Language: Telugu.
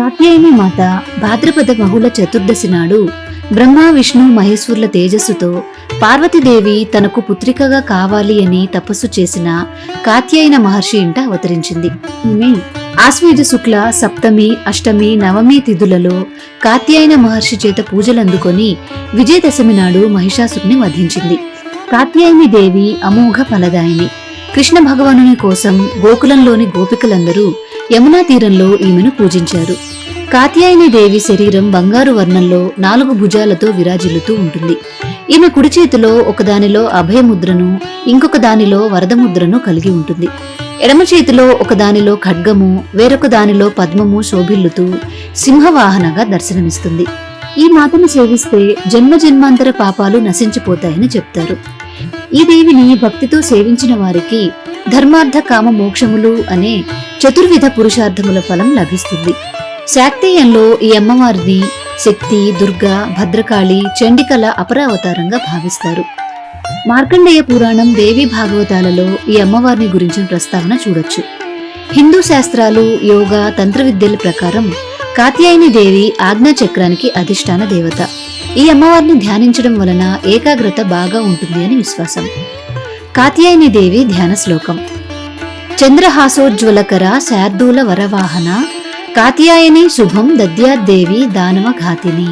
కాత్యాయని మాత భాద్రపద బహుళ చతుర్దశి నాడు బ్రహ్మ విష్ణు మహేశ్వరుల తేజస్సుతో పార్వతీదేవి తనకు పుత్రికగా కావాలి అని తపస్సు చేసిన కాత్యాయన మహర్షి ఇంట అవతరించింది. ఈమె ఆశ్వేజ శుక్ల సప్తమి అష్టమి నవమి తిథులలో కాత్యాయన మహర్షి చేత పూజలందుకొని విజయదశమి నాడు మహిషాసుని వధించింది. కాత్యాయని దేవి అమోఘ ఫలదాయిని. కృష్ణ భగవానుని కోసం గోకులంలోని గోపికలందరూ యమునా తీరంలో ఈమెను పూజించారు. కాత్యాయని దేవి శరీరం బంగారు వర్ణంలో నాలుగు భుజాలతో విరాజిల్లుతూ ఉంటుంది. ఈమె కుడి చేతిలో ఒకదానిలో అభయముద్రను ఇంకొక దానిలో వరదముద్రను కలిగి ఉంటుంది. ఎడమ చేతిలో ఒకదానిలో ఖడ్గము వేరొక దానిలో పద్మము శోభిల్లుతూ సింహవాహనగా దర్శనమిస్తుంది. ఈ మాతను సేవిస్తే జన్మ జన్మాంతర పాపాలు నశించిపోతాయని చెప్తారు. ఈ దేవిని భక్తితో సేవించిన వారికి ధర్మార్థ కామ మోక్షములు అనే చతుర్విధ పురుషార్థముల ఫలం లభిస్తుంది. శాక్తేయంలో ఈ అమ్మవారిని శక్తి దుర్గా భద్రకాళి చండికల అపరావతారంగా భావిస్తారు. మార్కండేయ పురాణం దేవి భాగవతాలలో ఈ అమ్మవారిని గురించిన ప్రస్తావన చూడొచ్చు. హిందూ శాస్త్రాలు యోగా తంత్ర విద్యల ప్రకారం కాత్యాయని దేవి ఆజ్ఞా చక్రానికి అధిష్టాన దేవత. ఈ అమ్మవారిని ధ్యానించడం వలన ఏకాగ్రత బాగా ఉంటుంది అని విశ్వాసం. కాత్యాయని దేవి ధ్యాన శ్లోకం. చంద్రహాసోజ్వలకర శార్దూల వరవాహన కాత్యాయని శుభం దద్యాదేవి దానవ ఘాతిని